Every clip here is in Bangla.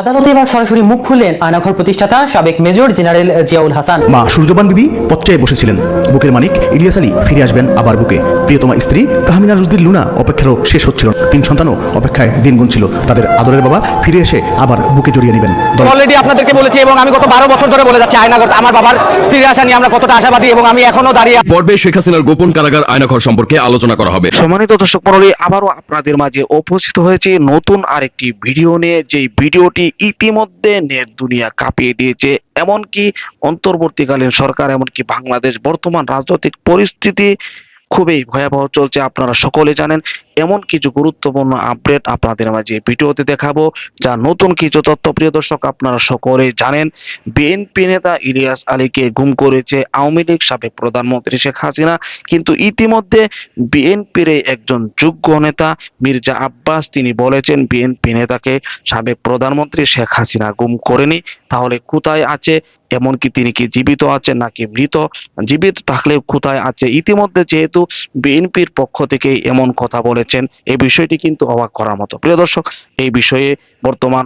আদালতে এবার সরাসরি মুখ খুললেন আয়নাঘর প্রতিষ্ঠাতা সাবেক মেজর জেনারেল জিয়াউল হাসান। মা সূর্যবান বিবি পথচায় বসেছিলেন। বুকের মানিক ইলিয়াস আলী ফিরে আসবেন আবার বুকে। প্রিয়তমা স্ত্রী তাহমিনা রুজদির লুনা অপেক্ষারও শেষ হচ্ছিল। তিন সন্তানও অপেক্ষায় দিন গুনছিল। তাদের আদরের বাবা ফিরে এসে আবার বুকে জড়িয়ে নেবেন। অলরেডি আপনাদেরকে বলেছি এবং আমি গত বারো বছর ধরে বলে যাচ্ছি আয়নাগর আমার বাবার ফিরে আসা নিয়ে আমরা কতটা আশাবাদী এবং আমি এখনও দাঁড়িয়ে পর্বে শেখ হাসিনার গোপন কারাগার আয়নাঘর সম্পর্কে আলোচনা করা হবে। সম্মানিত দর্শক মন্ডলী আবারও আপনাদের মাঝে উপস্থিত হয়েছে নতুন আরেকটি ভিডিও নিয়ে। যেই ভিডিওটি ইতিমধ্যে নেট দুনিয়া কাঁপিয়ে দিয়েছে। এমনকি অন্তর্বর্তীকালীন সরকার এমনকি বাংলাদেশ বর্তমান রাজনৈতিক পরিস্থিতি খুবই ভয়াবহ চলছে, আপনারা সকলে জানেন। এমন কিছু গুরুত্বপূর্ণ আপডেট আপনাদের মাঝে ভিডিওতে দেখাবো, যা নতুন কিছু তথ্য। প্রিয় দর্শক, আপনারা সকলে জানেন, বিএনপি নেতা ইলিয়াস আলীকে গুম করেছে আওয়ামী লীগ সাবেক প্রধানমন্ত্রী শেখ হাসিনা। কিন্তু ইতিমধ্যে বিএনপির একজন যোগ্য নেতা মির্জা আব্বাস, তিনি বলেছেন বিএনপি নেতাকে সাবেক প্রধানমন্ত্রী শেখ হাসিনা গুম করেনি। তাহলে কোথায় আছে এমনকি তিনি কি জীবিত আছেন নাকি মৃত? জীবিত থাকলেও কোথায় আছে। ইতিমধ্যে যেহেতু বিএনপির পক্ষ থেকে এমন কথা বলেছেন এই বিষয়টি কিন্তু অবাক করার মতো। প্রিয় দর্শক, এই বিষয়ে বর্তমান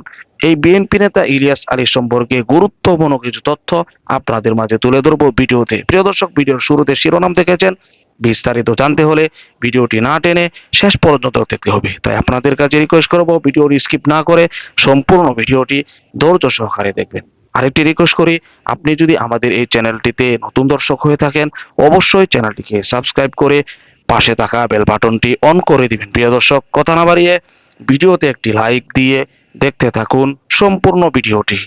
এই বিএনপি নেতা ইলিয়াস আলী সম্পর্কে গুরুত্বপূর্ণ কিছু তথ্য আপনাদের মাঝে তুলে ধরবো ভিডিওতে। প্রিয় দর্শক, ভিডিওর শুরুতে শিরোনাম দেখেছেন। বিস্তারিত জানতে হলে ভিডিওটি না টেনে শেষ পর্যন্ত দেখতে হবে। তাই আপনাদের কাছে রিকোয়েস্ট করব, ভিডিওটি স্কিপ না করে সম্পূর্ণ ভিডিওটি ধৈর্য সহকারে দেখবেন। আরেকটি রিকোয়েস্ট করি, আপনি যদি আমাদের এই চ্যানেলটিতে নতুন দর্শক হয়ে থাকেন, অবশ্যই চ্যানেলটিকে সাবস্ক্রাইব করে পাশে থাকা বেল বাটনটি অন করে দিবেন। প্রিয় দর্শক, কথা না বাড়িয়ে ভিডিওতে একটি লাইক দিয়ে দেখতে থাকুন সম্পূর্ণ ভিডিওটি।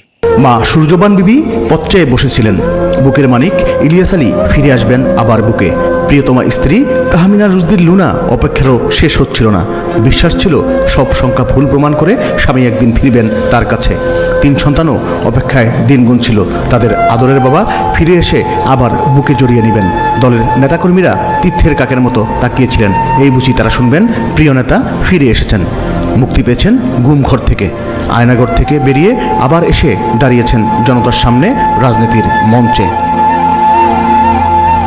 মা সূর্যবান বিবি পথচায় বসেছিলেন। বুকের মানিক ইলিয়াস আলী ফিরে আসবেন আবার বুকে। প্রিয়তমা স্ত্রী তাহমিনা রুজদির লুনা অপেক্ষারও শেষ হচ্ছিল না। বিশ্বাস ছিল সব সংখ্যা ভুল প্রমাণ করে স্বামী একদিন ফিরবেন তার কাছে। তিন সন্তানও অপেক্ষায় দিন গুনছিল। তাদের আদরের বাবা ফিরে এসে আবার বুকে জড়িয়ে নেবেন। দলের নেতাকর্মীরা তীর্থের কাকের মতো তাকিয়েছিলেন। এই বুঝি তারা শুনবেন, প্রিয় নেতা ফিরে এসেছেন। মুক্তি পেয়েছেন গুমঘর থেকে। আয়নাগর থেকে বেরিয়ে আবার এসে দাঁড়িয়েছেন জনতার সামনে রাজনীতির মঞ্চে।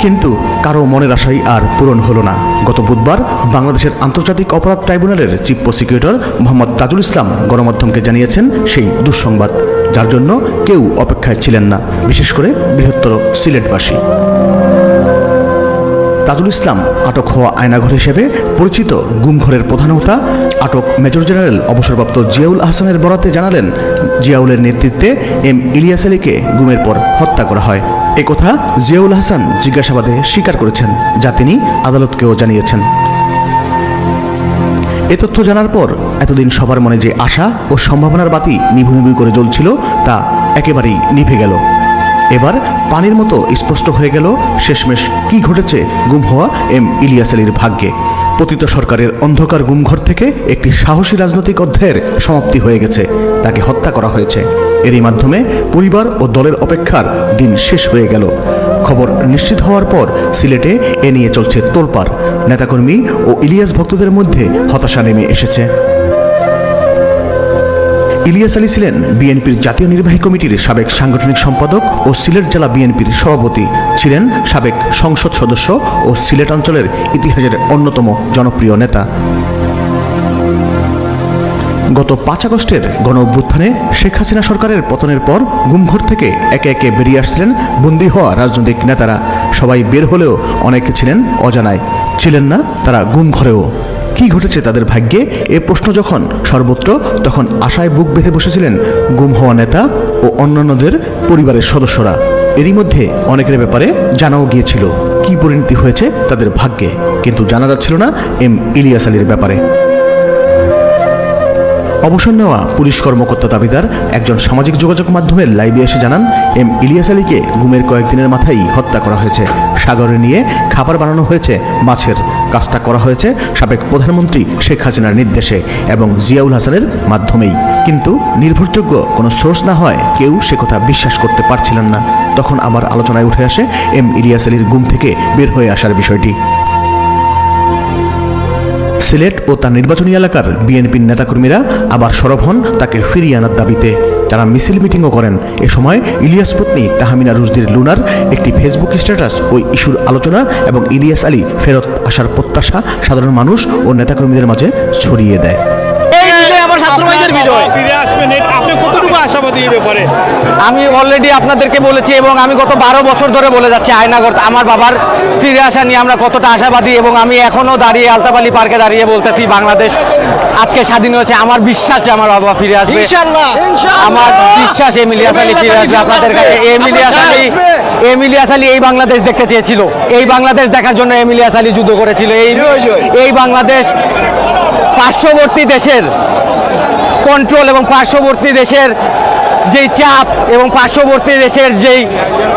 কিন্তু কারও মনের আশাই আর পূরণ হলো না। গত বুধবার বাংলাদেশের আন্তর্জাতিক অপরাধ ট্রাইব্যুনালের চিফ প্রসিকিউটর মোহাম্মদ তাজুল ইসলাম গণমাধ্যমকে জানিয়েছেন সেই দুঃসংবাদ, যার জন্য কেউ অপেক্ষায় ছিলেন না, বিশেষ করে বৃহত্তর সিলেটবাসী। তাজুল ইসলাম, আটক হওয়া আয়নাঘর হিসেবে পরিচিত গুমঘরের প্রধান হোতা, আটক মেজর জেনারেল অবসরপ্রাপ্ত জিয়াউল আহসানের বরাতে জানালেন, জিয়াউলের নেতৃত্বে এম ইলিয়াস আলীকে গুমের পর হত্যা করা হয়। একথা জিয়াউল হাসান জিজ্ঞাসাবাদে স্বীকার করেছেন, যা তিনি আদালতকেও জানিয়েছেন। এ তথ্য জানার পর এতদিন সবার মনে যে আশা ও সম্ভাবনার বাতি নিভু করে জ্বলছিল, তা একেবারেই নিভে গেল। এবার পানির মতো স্পষ্ট হয়ে গেল শেষমেশ কি ঘটেছে গুম হওয়া এম ইলিয়াস আলীর ভাগ্যে। পতিত সরকারের অন্ধকার গুমঘর থেকে একটি সাহসী রাজনৈতিক অধ্যায়ের সমাপ্তি হয়ে গেছে। তাকে হত্যা করা হয়েছে। এরই মাধ্যমে পরিবার ও দলের অপেক্ষার দিন শেষ হয়ে গেল। খবর নিশ্চিত হওয়ার পর সিলেটে এ নিয়ে চলছে তোলপাড়। নেতাকর্মী ও ইলিয়াস ভক্তদের মধ্যে হতাশা নেমে এসেছে। ইলিয়াস আলী ছিলেন বিএনপির জাতীয় নির্বাহী কমিটির সাবেক সাংগঠনিক সম্পাদক ও সিলেট জেলা বিএনপির সভাপতি। ছিলেন সাবেক সংসদ সদস্য ও সিলেট অঞ্চলের ইতিহাসের অন্যতম জনপ্রিয় নেতা। গত পাঁচ আগস্টের গণ অভ্যুত্থানে শেখ হাসিনা সরকারের পতনের পর গুমঘর থেকে একে একে বেরিয়ে আসছিলেন বন্দী হওয়া রাজনৈতিক নেতারা। সবাই বের হলেও অনেকে ছিলেন অজানায়। ছিলেন না তারা গুমঘরেও। কি ঘটেছে তাদের ভাগ্যে? এ প্রশ্ন যখন সর্বত্র, তখন আশায় বুক বেঁধে বসেছিলেন গুম হওয়া নেতা ও অন্যান্যদের পরিবারের সদস্যরা। এরই মধ্যে অনেকের ব্যাপারে জানাও গিয়েছিল কি পরিণতি হয়েছে তাদের ভাগ্যে, কিন্তু জানা যাচ্ছিল না এম ইলিয়াস আলীর ব্যাপারে। অবসর নেওয়া পুলিশ কর্মকর্তা দাবিদার একজন সামাজিক যোগাযোগ মাধ্যমের লাইভে এসে জানান, এম ইলিয়াস আলীকে গুমের কয়েকদিনের মাথায় হত্যা করা হয়েছে। সাগরে নিয়ে খাবার বানানো হয়েছে, মাছের কাজটা করা হয়েছে সাবেক প্রধানমন্ত্রী শেখ হাসিনার নির্দেশে এবং জিয়াউল হাসানের মাধ্যমেই। কিন্তু নির্ভরযোগ্য কোনো সোর্স না হয়, কেউ সে কথা বিশ্বাস করতে পারছিলেন না। তখন আবার আলোচনায় উঠে আসে এম ইলিয়াস আলীর গুম থেকে বের হয়ে আসার বিষয়টি। সিলেট ও তার নির্বাচনী এলাকার বিএনপির নেতাকর্মীরা আবার সরব হন তাকে ফিরিয়ে আনার দাবিতে। তারা মিছিল মিটিংও করেন। এ সময় ইলিয়াস পত্নী, তাহমিনা রুশদির লুনার একটি ফেসবুক স্ট্যাটাস ওই ইস্যুর আলোচনা এবং ইলিয়াস আলী ফেরত আসার প্রত্যাশা সাধারণ মানুষ ও নেতাকর্মীদের মাঝে ছড়িয়ে দেয়। বিজয়। ফিরে আসবেন। আপনি কতটুকু আশাবাদী এই ব্যাপারে? আমি অলরেডি আপনাদেরকে বলেছি এবং আমি গত বারো বছর ধরে বলে যাচ্ছি আয়নাগর আমার বাবার ফিরে আসা নিয়ে আমরা কতটা আশাবাদী এবং আমি এখনও দাঁড়িয়ে আলতাবালি পার্কে দাঁড়িয়ে বলতেছি বাংলাদেশ আজকে স্বাধীন হয়েছে। আমার বিশ্বাস যে আমার বাবা ফিরে আসবে। আমার বিশ্বাস এমিলিয়াস আলী ফিরে আসবে। আপনাদের কাছে এমিলিয়াস আলী এমিলিয়াস আলী এই বাংলাদেশ দেখতে চেয়েছিল। এই বাংলাদেশ দেখার জন্য এমিলিয়াস আলী যুদ্ধ করেছিল। এই। এই বাংলাদেশ পার্শ্ববর্তী দেশের কন্ট্রোল এবং পার্শ্ববর্তী দেশের যেই চাপ এবং পার্শ্ববর্তী দেশের যেই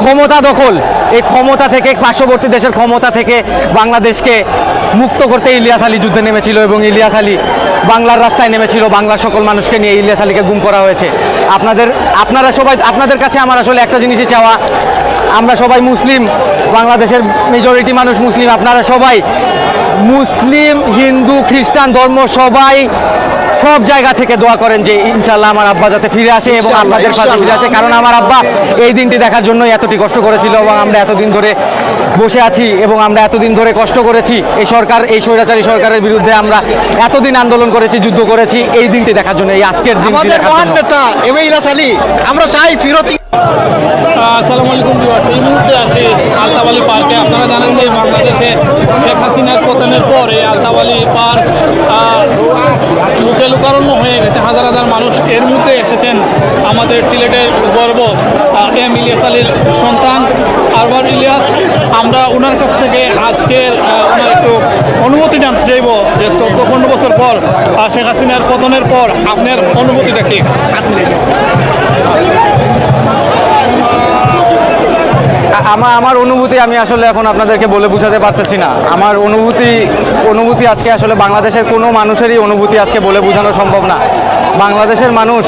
ক্ষমতা দখল, এই ক্ষমতা থেকে, পার্শ্ববর্তী দেশের ক্ষমতা থেকে বাংলাদেশকে মুক্ত করতে ইলিয়াস আলী যুদ্ধে নেমেছিল এবং ইলিয়াস আলী বাংলার রাস্তায় নেমেছিল। বাংলার সকল মানুষকে নিয়ে ইলিয়াস আলীকে গুম করা হয়েছে। আপনাদের, আপনারা সবাই, আপনাদের কাছে আমার আসলে একটা জিনিসই চাওয়া, আমরা সবাই মুসলিম, বাংলাদেশের মেজরিটি মানুষ মুসলিম, আপনারা সবাই মুসলিম হিন্দু খ্রিস্টান ধর্ম সবাই সব জায়গা থেকে দোয়া করেন যে ইনশাল্লাহ আমার আব্বা যাতে ফিরে আসে এবং আপনাদের কাছে ফিরে আসে। কারণ আমার আব্বা এই দিনটি দেখার জন্য এতটি কষ্ট করেছিল এবং আমরা এতদিন ধরে বসে আছি এবং আমরা এতদিন ধরে কষ্ট করেছি। এই সরকার এই স্বৈরাচারী সরকারের বিরুদ্ধে আমরা এতদিন আন্দোলন করেছি যুদ্ধ করেছি। এই দিনটি দেখার জন্য এই আজকের দিনটি আমাদের মহান নেতা এম ইলাস আলী আমরা চাই ফিরতি আসসালামু আলাইকুম বিওয়ার এই মুহূর্তে আছি আলতাবালি পার্কে। আপনারা জানেন যে বাংলাদেশে শেখ হাসিনার পতনের পর এই আলতাবালি পার্ক লুকে লুকারণ্য হয়ে গেছে। হাজার হাজার মানুষ এর মধ্যে এসেছেন আমাদের সিলেটের গর্ব এম ইলিয়াস আলীর সন্তান আরবার ইলিয়াস। আমরা ওনার কাছ থেকে আজকের ওনার একটু অনুমতি জানতে চাইব যে চোদ্দ পনেরো বছর পর শেখ হাসিনার পতনের পর আপনার অনুভূতিটা কি? আমার আমার অনুভূতি আমি আসলে এখন আপনাদেরকে বলে বোঝাতে পারতেছি না। আমার অনুভূতি অনুভূতি আজকে আসলে বাংলাদেশের কোনো মানুষেরই অনুভূতি আজকে বলে বোঝানো সম্ভব না। বাংলাদেশের মানুষ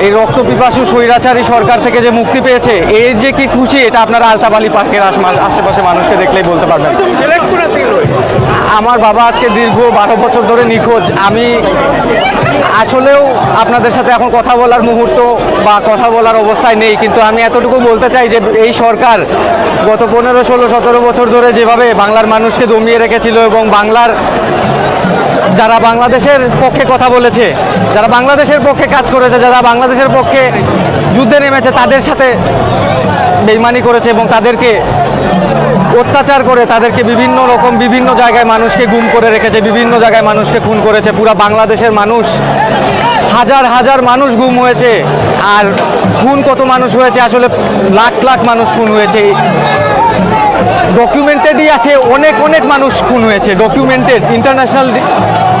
এই রক্ত পিপাসু স্বৈরাচারী সরকার থেকে যে মুক্তি পেয়েছে এর যে কি খুশি এটা আপনারা আলতাবালি পার্কের আশ- আশেপাশে মানুষকে দেখলেই বলতে পারবেন। আমার বাবা আজকে দীর্ঘ বারো বছর ধরে নিখোঁজ। আমি আসলেও আপনাদের সাথে এখন কথা বলার মুহূর্ত বা কথা বলার অবস্থায় নেই কিন্তু আমি এতটুকু বলতে চাই যে এই সরকার গত পনেরো ষোলো সতেরো বছর ধরে যেভাবে বাংলার মানুষকে দমিয়ে রেখেছিল এবং বাংলার যারা বাংলাদেশের পক্ষে কথা বলেছে, যারা বাংলাদেশের পক্ষে কাজ করেছে, যারা বাংলাদেশের পক্ষে যুদ্ধে নেমেছে, তাদের সাথে বেইমানি করেছে এবং তাদেরকে অত্যাচার করে, তাদেরকে বিভিন্ন রকম, বিভিন্ন জায়গায় মানুষকে গুম করে রেখেছে, বিভিন্ন জায়গায় মানুষকে খুন করেছে। পুরা বাংলাদেশের মানুষ, হাজার হাজার মানুষ গুম হয়েছে। আর খুন কত মানুষ হয়েছে? আসলে লাখ লাখ মানুষ খুন হয়েছে। ডকুমেন্টেডই আছে অনেক অনেক মানুষ খুন হয়েছে documented international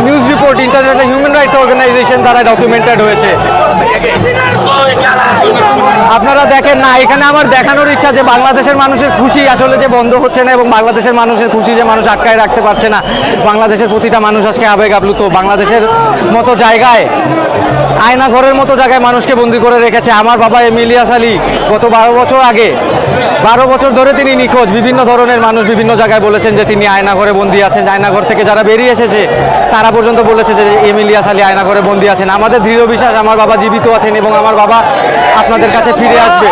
news report international human rights organization দ্বারা ডকুমেন্টেড হয়েছে। আপনারা দেখেন না, এখানে আমার দেখানোর ইচ্ছা যে বাংলাদেশের মানুষের খুশি আসলে যে বন্ধ হচ্ছে না এবং বাংলাদেশের মানুষের খুশি যে মানুষ আটকায় রাখতে পারছে না। বাংলাদেশের প্রতিটা মানুষ আজকে আবেগ আপ্লুত। বাংলাদেশের মতো জায়গায়, আয়না ঘরের মতো জায়গায় মানুষকে বন্দি করে রেখেছে। আমার বাবা এমিলিয়াস আলী, গত বারো বছর আগে, বারো বছর ধরে তিনি নিখোঁজ। বিভিন্ন ধরনের মানুষ বিভিন্ন জায়গায় বলেছেন যে তিনি আয়নাঘরে বন্দি আছেন। আয়নাঘর থেকে যারা বেরিয়ে এসেছে, তারা পর্যন্ত বলেছে যে এমিলিয়াস আলী আয়নাঘরে বন্দি আছেন। আমাদের দৃঢ় বিশ্বাস, আমার বাবা জীবিত আছেন এবং আমার বাবা আপনাদের কাছে ফিরে আসবে।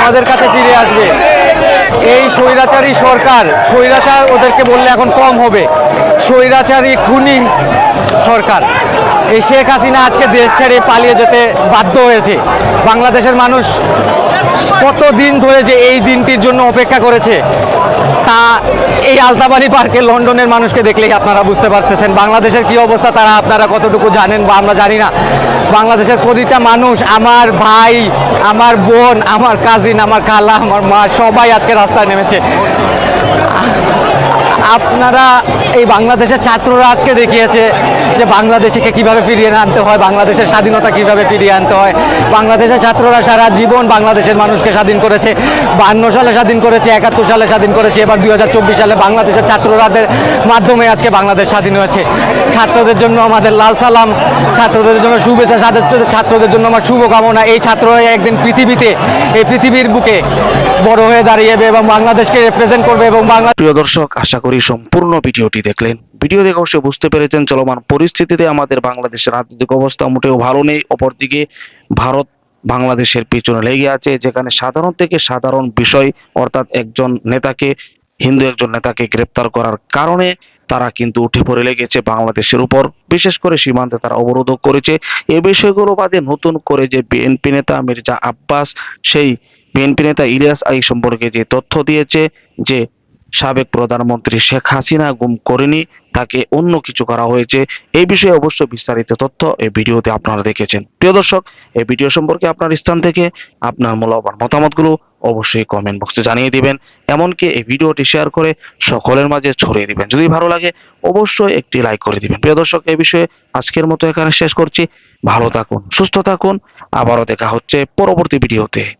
আমাদের কাছে ফিরে আসবে। এই স্বৈরাচারী সরকার, স্বৈরাচার ওদেরকে বললে এখন কম হবে। স্বৈরাচারী খুনি সরকার। এই শেখ হাসিনা আজকে দেশ ছেড়ে পালিয়ে যেতে বাধ্য হয়েছে। বাংলাদেশের মানুষ কত দিন ধরে যে এই দিনটির জন্য অপেক্ষা করেছে? তা এই আলতাবাড়ি পার্কে লন্ডনের মানুষকে দেখলেই আপনারা বুঝতে পারতেছেন। বাংলাদেশের কি অবস্থা তারা আপনারা কতটুকু জানেন বা আমরা জানি না। বাংলাদেশের প্রতিটা মানুষ, আমার ভাই, আমার বোন, আমার কাজিন আমার কালা আমার মা, সবাই আজকে রাস্তায় নেমেছে। আপনারা এই বাংলাদেশের ছাত্ররা আজকে দেখিয়েছে যে বাংলাদেশকে কীভাবে ফিরিয়ে আনতে হয়, বাংলাদেশের স্বাধীনতা কীভাবে ফিরিয়ে আনতে হয়। বাংলাদেশের ছাত্ররা সারা জীবন বাংলাদেশের মানুষকে স্বাধীন করেছে, বান্ন সালে স্বাধীন করেছে, একাত্তর সালে স্বাধীন করেছে, এবার দু হাজার চব্বিশ সালে বাংলাদেশের ছাত্ররাদের মাধ্যমে আজকে বাংলাদেশ স্বাধীন হয়েছে। ছাত্রদের জন্য আমাদের লাল সালাম, ছাত্রদের জন্য শুভেচ্ছা ছাত্র- ছাত্রদের জন্য আমার শুভকামনা। এই ছাত্ররা একদিন পৃথিবীতে, এই পৃথিবীর বুকে বড় হয়ে দাঁড়িয়েবে এবং বাংলাদেশকে রিপ্রেজেন্ট করবে এবং বাংলা প্রিয় দর্শক, আশা করি সম্পূর্ণ ভিডিওটি দেখলেন। ভিডিও দেখে অবশ্যই বুঝতে পেরেছেন চলমান পরিস্থিতিতে আমাদের বাংলাদেশের রাজনৈতিক অবস্থা মোটেও ভালো নেই। অপরদিকে ভারত বাংলাদেশের পিছনে লেগে আছে, যেখানে সাধারণ থেকে সাধারণ বিষয়, অর্থাৎ একজন নেতাকে, হিন্দু একজন নেতাকে গ্রেপ্তার করার কারণে তারা কিন্তু উঠে পড়ে লেগেছে বাংলাদেশের উপর। বিশেষ করে সীমান্তে তারা অবরোধ করেছে। এ বিষয়গুলো বাদে নতুন করে যে বিএনপি নেতা মির্জা আব্বাস, সেই বিএনপি নেতা ইলিয়াস আলী সম্পর্কে যে তথ্য দিয়েছে, যে সাবেক প্রধানমন্ত্রী শেখ হাসিনা গুম করেনি, তাকে অন্য কিছু করা হয়েছে। এই বিষয়ে অবশ্য বিস্তারিত তথ্য এই ভিডিওতে আপনারা দেখেছেন। প্রিয় দর্শক, এই ভিডিও সম্পর্কে আপনার স্থান থেকে আপনার মূল্যবান মতামতগুলো অবশ্যই কমেন্ট বক্সে জানিয়ে দিবেন। এমনকি এই ভিডিওটি শেয়ার করে সকলের মাঝে ছড়িয়ে দিবেন। যদি ভালো লাগে, অবশ্যই একটি লাইক করে দিবেন। প্রিয় দর্শক, এই বিষয়ে আজকের মতো এখানে শেষ করছি। ভালো থাকুন, সুস্থ থাকুন। আবারও দেখা হচ্ছে পরবর্তী ভিডিওতে।